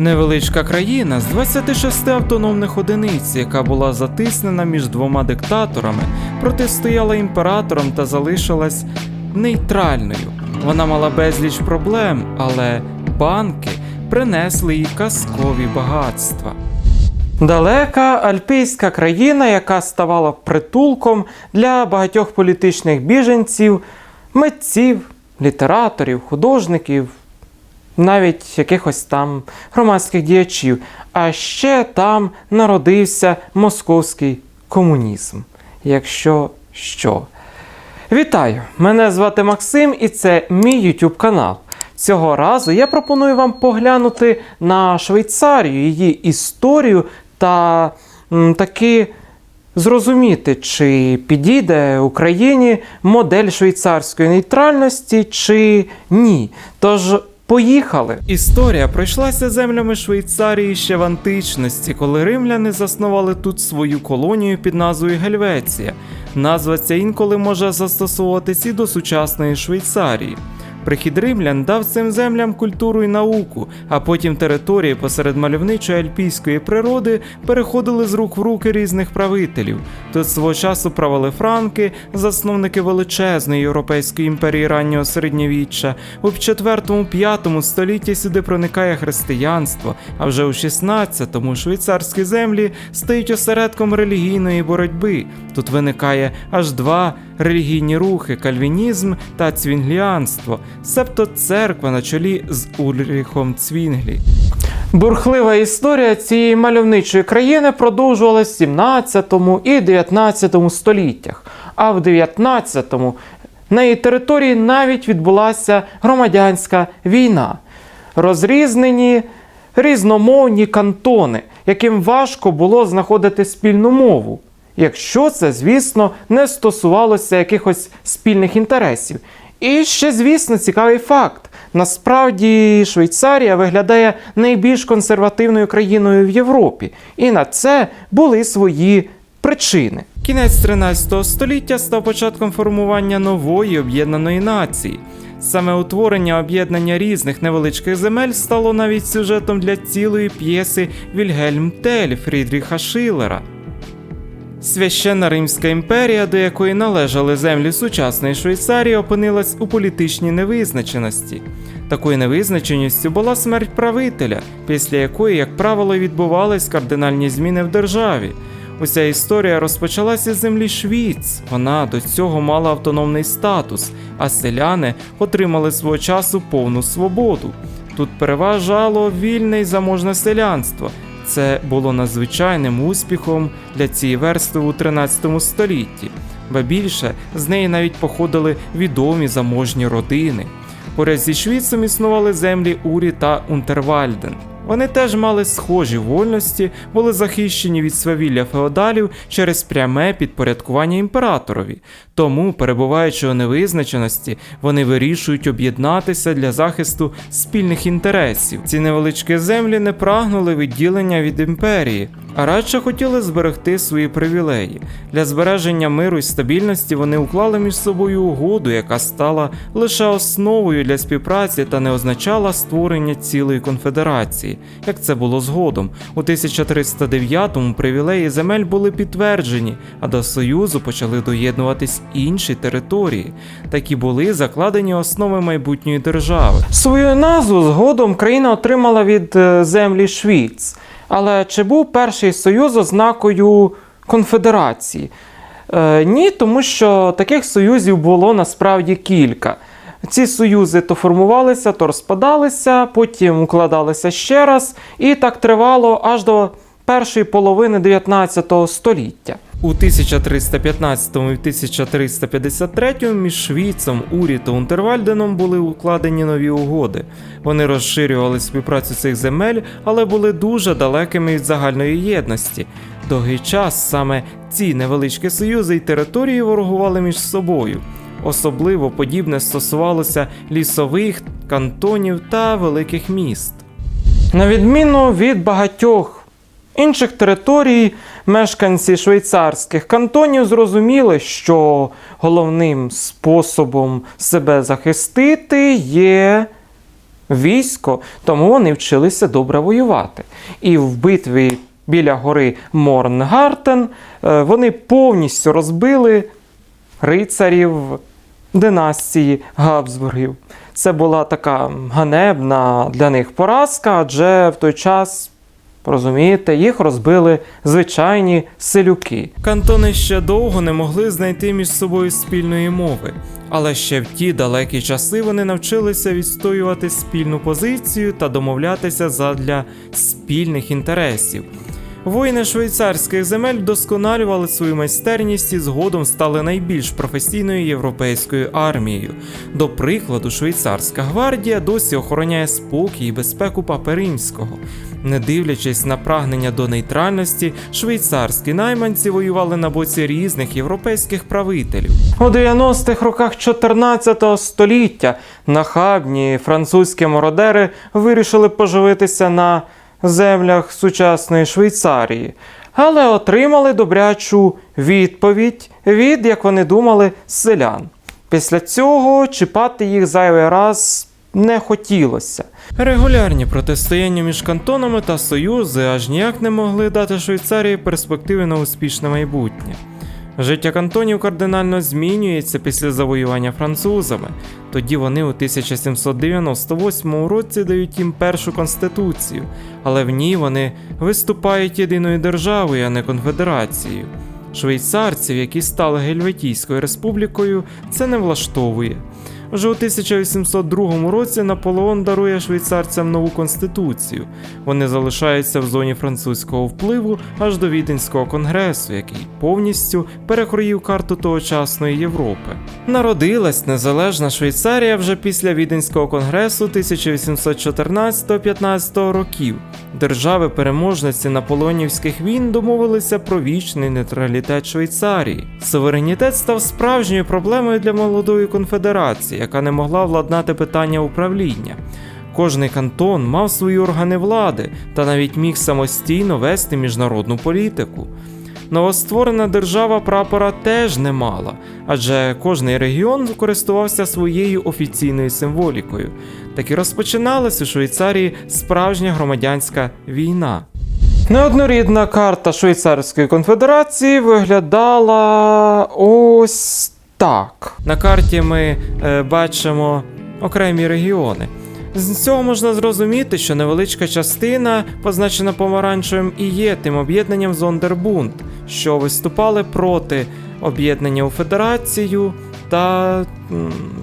Невеличка країна з 26 автономних одиниць, яка була затиснена між двома диктаторами, протистояла імператорам та залишилась нейтральною. Вона мала безліч проблем, але банки принесли їй казкові багатства. Далека альпійська країна, яка ставала притулком для багатьох політичних біженців, митців, літераторів, художників, навіть якихось там громадських діячів. А ще там народився московський комунізм. Якщо що. Вітаю! Мене звати Максим і це мій YouTube канал. Цього разу я пропоную вам поглянути на Швейцарію, її історію та м, таки зрозуміти, чи підійде Україні модель швейцарської нейтральності, чи ні. Тож. Поїхали! Історія пройшлася землями Швейцарії ще в античності, коли римляни заснували тут свою колонію під назвою Гельвеція. Назва ця інколи може застосовуватись і до сучасної Швейцарії. Прихід римлян дав цим землям культуру і науку, а потім території посеред мальовничої альпійської природи переходили з рук в руки різних правителів. Тут свого часу правили франки, засновники величезної європейської імперії раннього середньовіччя. У 4-5 столітті сюди проникає християнство, а вже у 16-му швейцарські землі стають осередком релігійної боротьби. Тут виникає аж два релігійні рухи кальвінізм та цвінгліанство, себто церква на чолі з Ульріхом Цвінглі. Бурхлива історія цієї мальовничої країни продовжувалась в 17 і 19 століттях, а в 19 на її території навіть відбулася громадянська війна. Розрізнені різномовні кантони, яким важко було знаходити спільну мову. Якщо це, звісно, не стосувалося якихось спільних інтересів. І ще, звісно, цікавий факт. Насправді Швейцарія виглядає найбільш консервативною країною в Європі, і на це були свої причини. Кінець 13 століття став початком формування нової об'єднаної нації. Саме утворення об'єднання різних невеличких земель стало навіть сюжетом для цілої п'єси Вільгельм Тель Фрідріха Шиллера. Священна Римська імперія, до якої належали землі сучасної Швейцарії, опинилась у політичній невизначеності. Такою невизначеністю була смерть правителя, після якої, як правило, відбувались кардинальні зміни в державі. Уся історія розпочалася з землі Швіц. Вона до цього мала автономний статус, а селяни отримали свого часу повну свободу. Тут переважало вільне й заможне селянство. Це було надзвичайним успіхом для цієї верстви у 13 столітті, ба більше з неї навіть походили відомі заможні родини. Поряд зі Швіцем існували землі Урі та Унтервальден. Вони теж мали схожі вольності, були захищені від свавілля феодалів через пряме підпорядкування імператорові. Тому, перебуваючи у невизначеності, вони вирішують об'єднатися для захисту спільних інтересів. Ці невеличкі землі не прагнули відділення від імперії, а радше хотіли зберегти свої привілеї. Для збереження миру і стабільності вони уклали між собою угоду, яка стала лише основою для співпраці та не означала створення цілої конфедерації, як це було згодом. У 1309-му привілеї земель були підтверджені, а до Союзу почали доєднуватись інші території. Такі були закладені основи майбутньої держави. Свою назву згодом країна отримала від е, землі Швіц. Але чи був перший союз ознакою конфедерації? Е, ні, тому що таких союзів було насправді кілька. Ці союзи то формувалися, то розпадалися, потім укладалися ще раз, і так тривало аж до першої половини 19 століття. У 1315 і 1353 між Швіцем, Урі та Унтервальденом були укладені нові угоди. Вони розширювали співпрацю цих земель, але були дуже далекими від загальної єдності. Довгий час саме ці невеличкі союзи і території ворогували між собою. Особливо подібне стосувалося лісових кантонів та великих міст. На відміну від багатьох інших територій, мешканці швейцарських кантонів зрозуміли, що головним способом себе захистити є військо, тому вони вчилися добре воювати. І в битві біля гори Морнгартен е, вони повністю розбили рицарів династії Габсбургів. Це була така ганебна для них поразка, адже в той час, розумієте, їх розбили звичайні селюки. Кантони ще довго не могли знайти між собою спільної мови, але ще в ті далекі часи вони навчилися відстоювати спільну позицію та домовлятися задля спільних інтересів. Воїни швейцарських земель вдосконалювали свою майстерність і згодом стали найбільш професійною європейською армією. До прикладу, швейцарська гвардія досі охороняє спокій і безпеку Папи Римського. Не дивлячись на прагнення до нейтральності, швейцарські найманці воювали на боці різних європейських правителів. У 90-х роках 14 століття нахабні французькі мародери вирішили поживитися на землях сучасної Швейцарії, але отримали добрячу відповідь від, як вони думали, селян. Після цього чіпати їх зайвий раз не хотілося. Регулярні протистояння між кантонами та союзи аж ніяк не могли дати Швейцарії перспективи на успішне майбутнє. Життя кантонів кардинально змінюється після завоювання французами. Тоді вони у 1798 році дають їм першу конституцію, але в ній вони виступають єдиною державою, а не конфедерацією. Швейцарців, які стали Гельветійською республікою, це не влаштовує. Вже у 1802 році Наполеон дарує швейцарцям нову конституцію. Вони залишаються в зоні французького впливу аж до Віденського конгресу, який повністю перекроїв карту тогочасної Європи. Народилась незалежна Швейцарія вже після Віденського конгресу 1814-15 років. Держави-переможниці наполеонівських війн домовилися про вічний нейтралітет Швейцарії. Суверенітет став справжньою проблемою для молодої конфедерації, яка не могла владнати питання управління. Кожний кантон мав свої органи влади та навіть міг самостійно вести міжнародну політику. Новостворена держава прапора теж не мала, адже кожний регіон користувався своєю офіційною символікою. Так і розпочиналась у Швейцарії справжня громадянська війна. Неоднорідна карта Швейцарської конфедерації виглядала ось так. На карті ми е, бачимо окремі регіони. З цього можна зрозуміти, що невеличка частина, позначена помаранчевим, і є тим об'єднанням Зондербунд, що виступали проти об'єднання у федерацію та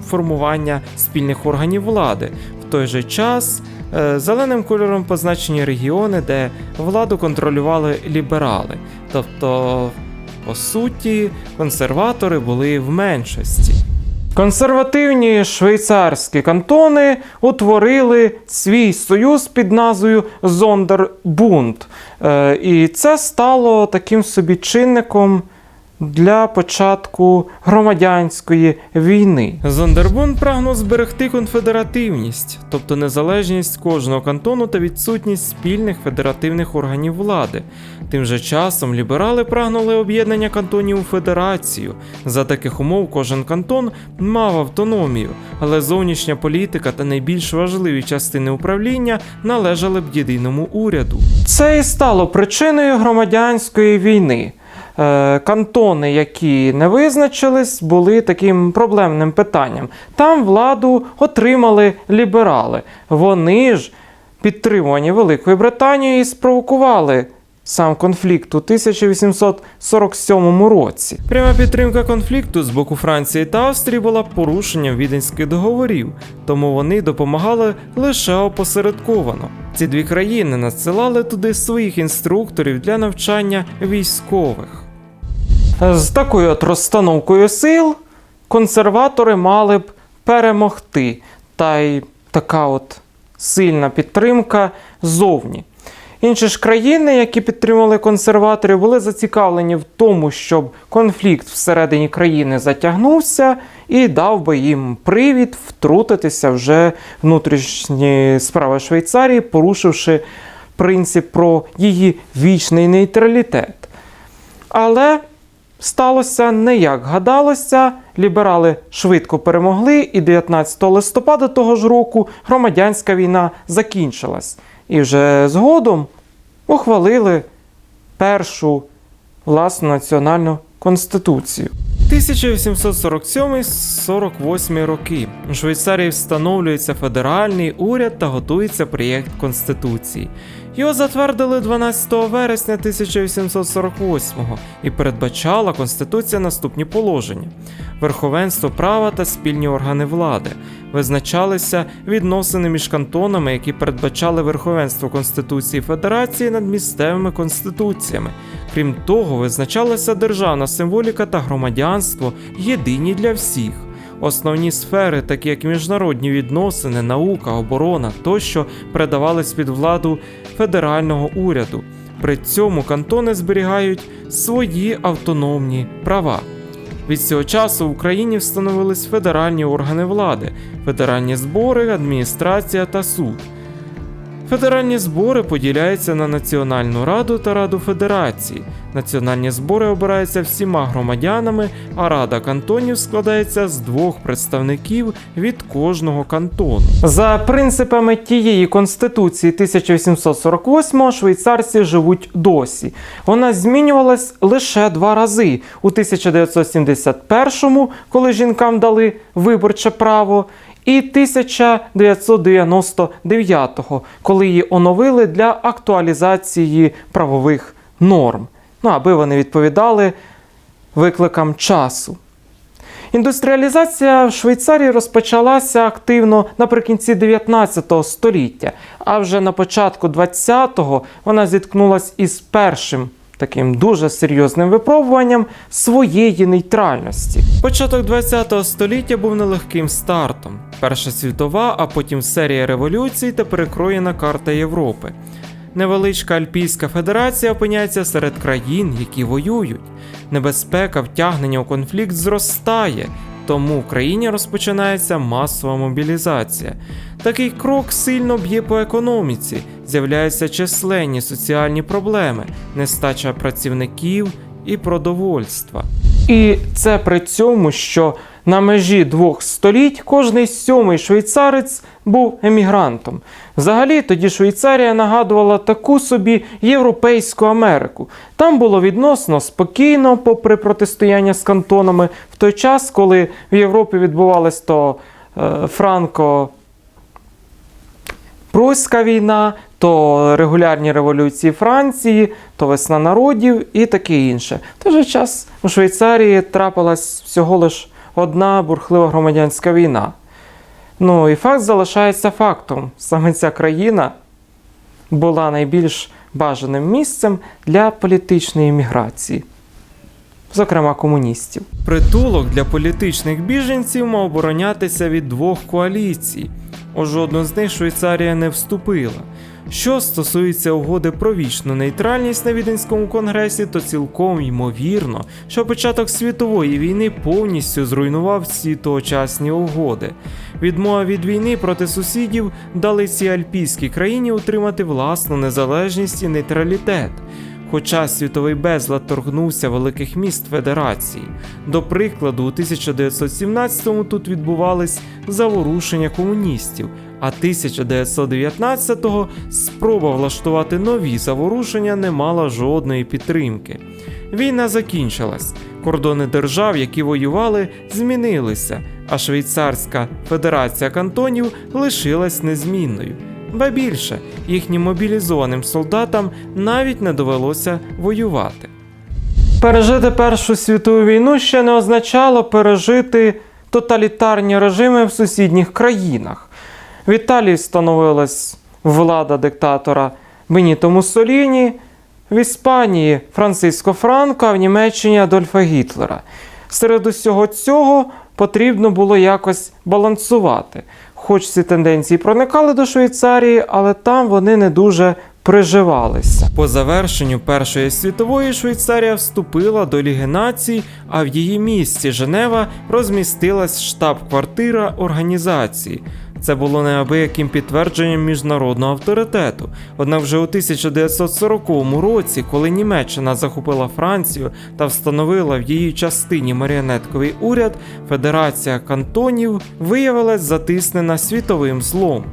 формування спільних органів влади. В той же час е, зеленим кольором позначені регіони, де владу контролювали ліберали. Тобто, по суті, консерватори були в меншості. Консервативні швейцарські кантони утворили свій союз під назвою Зондербунд. Е, І це стало таким собі чинником для початку громадянської війни. Зондербунд прагнув зберегти конфедеративність, тобто незалежність кожного кантону та відсутність спільних федеративних органів влади. Тим же часом ліберали прагнули об'єднання кантонів у федерацію. За таких умов кожен кантон мав автономію, але зовнішня політика та найбільш важливі частини управління належали б єдиному уряду. Це і стало причиною громадянської війни. Е, Кантони, які не визначились, були таким проблемним питанням. Там владу отримали ліберали. Вони ж, підтримувані Великою Британією, і спровокували сам конфлікт у 1847 році. Пряма підтримка конфлікту з боку Франції та Австрії була порушенням віденських договорів, тому вони допомагали лише опосередковано. Ці дві країни надсилали туди своїх інструкторів для навчання військових. З такою от розстановкою сил консерватори мали б перемогти. Та й така от сильна підтримка ззовні. Інші ж країни, які підтримували консерваторів, були зацікавлені в тому, щоб конфлікт всередині країни затягнувся і дав би їм привід втрутитися вже внутрішні справи Швейцарії, порушивши принцип про її вічний нейтралітет. Але сталося не як гадалося. ліберали швидко перемогли, і 19 листопада того ж року громадянська війна закінчилась. І вже згодом ухвалили першу власну національну конституцію. 1847-48 роки у Швейцарії встановлюється федеральний уряд та готується проєкт Конституції. Його затвердили 12 вересня 1848-го і передбачала Конституція наступні положення: верховенство права та спільні органи влади. Визначалися відносини між кантонами, які передбачали верховенство Конституції Федерації над місцевими конституціями. Крім того, визначалася державна символіка та громадянство єдині для всіх. Основні сфери, такі як міжнародні відносини, наука, оборона тощо передавались під владу федерального уряду. При цьому кантони зберігають свої автономні права. Від цього часу в Україні встановились федеральні органи влади, федеральні збори, адміністрація та суд. Федеральні збори поділяються на Національну раду та Раду Федерації. Національні збори обираються всіма громадянами, а Рада кантонів складається з двох представників від кожного кантону. За принципами тієї конституції 1848 швейцарці живуть досі. Вона змінювалась лише два рази: у 1971, коли жінкам дали виборче право, і 1999, коли її оновили для актуалізації правових норм, ну аби вони відповідали викликам часу. Індустріалізація в Швейцарії розпочалася активно наприкінці 19 століття, а вже на початку 20-го вона зіткнулася із першим таким дуже серйозним випробуванням своєї нейтральності. Початок ХХ століття був нелегким стартом. Перша світова, а потім серія революцій та перекроєна карта Європи. Невеличка Альпійська федерація опиняється серед країн, які воюють. Небезпека втягнення у конфлікт зростає, тому в країні розпочинається масова мобілізація. Такий крок сильно б'є по економіці, з'являються численні соціальні проблеми, нестача працівників і продовольства. І це при цьому, що на межі двох століть кожний сьомий швейцарець був емігрантом. Взагалі, тоді Швейцарія нагадувала таку собі Європейську Америку. Там було відносно спокійно, попри протистояння з кантонами, в той час, коли в Європі відбувалась то е, франко. Пруська війна, то регулярні революції Франції, то весна народів і таке інше. В той же час у Швейцарії трапилась всього лиш одна бурхлива громадянська війна. Ну і факт залишається фактом. Саме ця країна була найбільш бажаним місцем для політичної міграції, зокрема комуністів. Притулок для політичних біженців мав оборонятися від двох коаліцій. У жодну з них Швейцарія не вступила. Що стосується угоди про вічну нейтральність на Віденському конгресі, то цілком ймовірно, що початок світової війни повністю зруйнував всі тогочасні угоди. Відмова від війни проти сусідів дали цій альпійській країні утримати власну незалежність і нейтралітет. Хоча світовий безлад торгнувся великих міст Федерації. До прикладу, у 1917-му тут відбувались заворушення комуністів, а 1919-го спроба влаштувати нові заворушення не мала жодної підтримки. Війна закінчилась. Кордони держав, які воювали, змінилися, а Швейцарська Федерація кантонів лишилась незмінною. Ба більше, їхнім мобілізованим солдатам навіть не довелося воювати. Пережити Першу світову війну ще не означало пережити тоталітарні режими в сусідніх країнах. В Італії становилась влада диктатора Беніто Муссоліні, в Іспанії Франциско Франко, а в Німеччині Адольфа Гітлера. Серед усього цього потрібно було якось балансувати. Хоч ці тенденції проникали до Швейцарії, але там вони не дуже приживалися. По завершенню Першої світової Швейцарія вступила до Ліги націй, а в її місті Женева розмістилась штаб-квартира організації. Це було неабияким підтвердженням міжнародного авторитету. Однак вже у 1940 році, коли Німеччина захопила Францію та встановила в її частині маріонетковий уряд, Федерація кантонів виявилась затиснена світовим злом.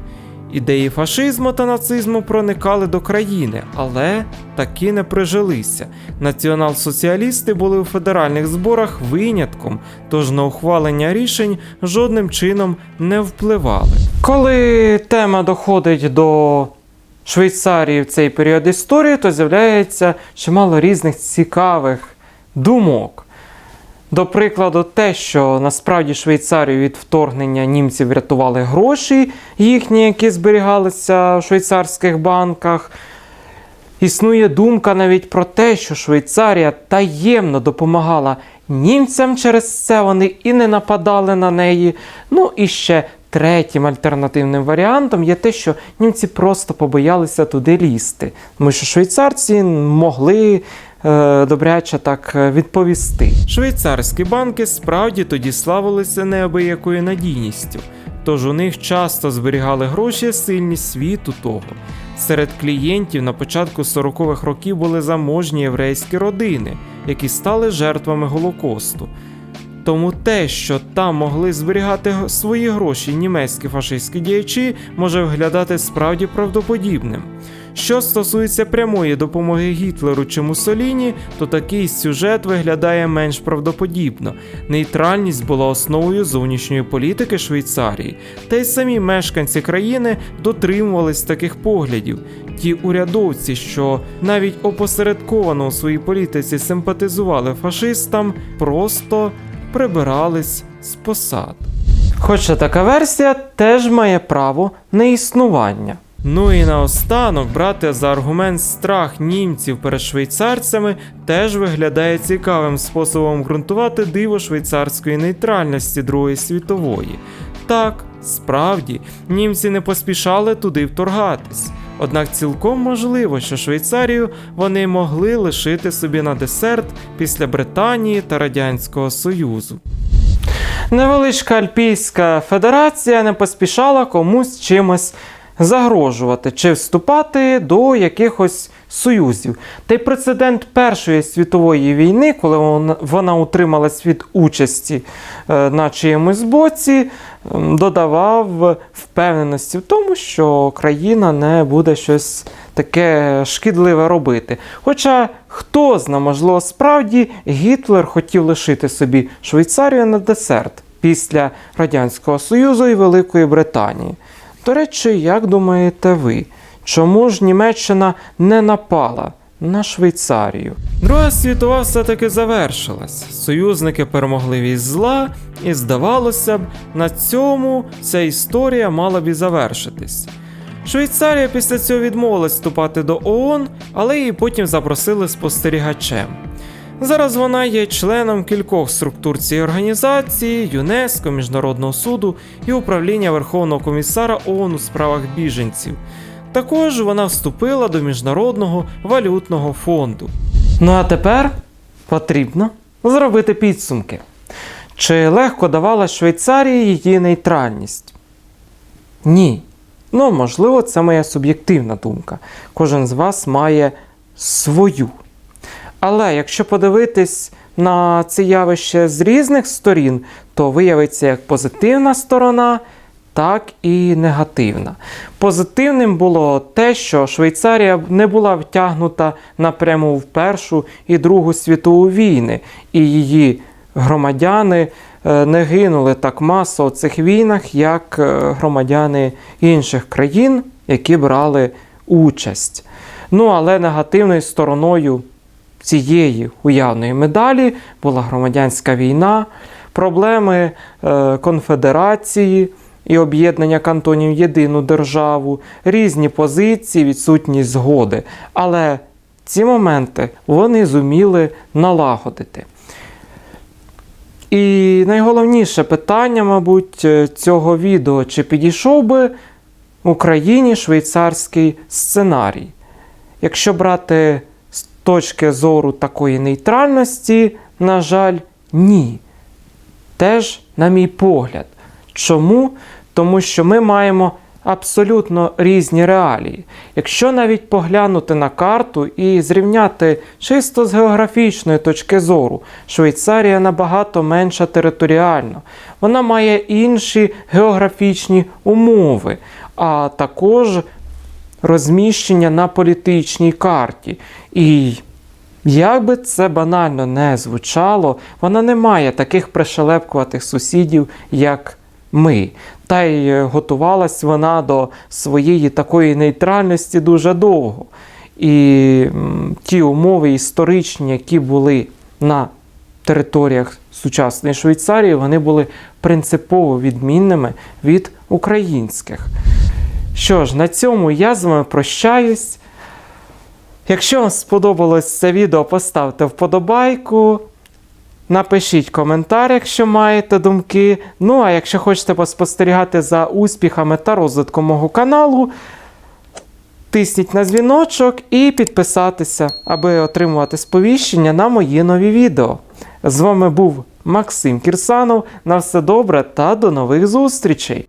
Ідеї фашизму та нацизму проникали до країни, але таки не прижилися. Націонал-соціалісти були у федеральних зборах винятком, тож на ухвалення рішень жодним чином не впливали. Коли тема доходить до Швейцарії в цей період історії, то з'являється чимало різних цікавих думок. До прикладу, те, що насправді Швейцарію від вторгнення німців врятували гроші їхні, які зберігалися в швейцарських банках. Існує думка навіть про те, що Швейцарія таємно допомагала німцям через це вони і не нападали на неї. Ну і ще третім альтернативним варіантом є те, що німці просто побоялися туди лізти, тому що швейцарці могли добряче так е, відповісти. Швейцарські банки справді тоді славилися неабиякою надійністю, тож у них часто зберігали гроші сильні світу того. Серед клієнтів на початку 40-х років були заможні єврейські родини, які стали жертвами Голокосту. Тому те, що там могли зберігати свої гроші німецькі фашистські діячі, може виглядати справді правдоподібним. Що стосується прямої допомоги Гітлеру чи Муссоліні, то такий сюжет виглядає менш правдоподібно. Нейтральність була основою зовнішньої політики Швейцарії, та й самі мешканці країни дотримувались таких поглядів. Ті урядовці, що навіть опосередковано у своїй політиці симпатизували фашистам, просто прибирались з посад. Хоча така версія теж має право на існування. Ну і наостанок брати за аргумент страх німців перед швейцарцями теж виглядає цікавим способом ґрунтувати диво швейцарської нейтральності Другої світової. Так, справді, німці не поспішали туди вторгатись. Однак цілком можливо, що Швейцарію вони могли лишити собі на десерт після Британії та Радянського Союзу. Невеличка Альпійська федерація не поспішала комусь чимось загрожувати чи вступати до якихось союзів. Та й прецедент Першої світової війни, коли вона, утрималась від участі е, на чиємусь боці, додавав впевненості в тому, що країна не буде щось таке шкідливе робити. Хоча хто зна, можливо, справді Гітлер хотів лишити собі Швейцарію на десерт після Радянського Союзу і Великої Британії. До речі, як думаєте ви, чому ж Німеччина не напала на Швейцарію? Друга світова все-таки завершилась. Союзники перемогли вісь зла, і здавалося б, на цьому ця історія мала б і завершитись. Швейцарія після цього відмовилась вступати до ООН, але її потім запросили спостерігачем. Зараз вона є членом кількох структур цієї організації, ЮНЕСКО, Міжнародного суду і управління Верховного комісара ООН у справах біженців. Також вона вступила до Міжнародного валютного фонду. Ну а тепер потрібно зробити підсумки. Чи легко давала Швейцарії її нейтральність? Ні. Ну, можливо, це моя суб'єктивна думка. Кожен з вас має свою. Але якщо подивитись на це явище з різних сторін, то виявиться як позитивна сторона, так і негативна. Позитивним було те, що Швейцарія не була втягнута напряму в Першу і Другу світову війни, і її громадяни е, не гинули так масово в цих війнах, як е, громадяни інших країн, які брали участь. Ну, але негативною стороною цієї уявної медалі була громадянська війна, проблеми е, конфедерації і об'єднання кантонів єдину державу, різні позиції, відсутність згоди. Але ці моменти вони зуміли налагодити. І найголовніше питання, мабуть, е, цього відео: чи підійшов би Україні швейцарський сценарій? Якщо брати точки зору такої нейтральності, на жаль, ні. Теж, на мій погляд. Чому? тому що ми маємо абсолютно різні реалії. Якщо навіть поглянути на карту і зрівняти чисто з географічної точки зору, Швейцарія набагато менша територіально, вона має інші географічні умови, а також розміщення на політичній карті. І як би це банально не звучало, вона не має таких пришелепкуватих сусідів, як ми. Та й е, готувалась вона до своєї такої нейтральності дуже довго. І ті умови історичні, які були на територіях сучасної Швейцарії, вони були принципово відмінними від українських. Що ж, на цьому я з вами прощаюсь. Якщо вам сподобалось це відео, поставте вподобайку. Напишіть коментар, якщо маєте думки. Ну а якщо хочете поспостерігати за успіхами та розвитком мого каналу, тисніть на дзвіночок і підписатися, аби отримувати сповіщення на мої нові відео. З вами був Максим Кірсанов. На все добре та до нових зустрічей!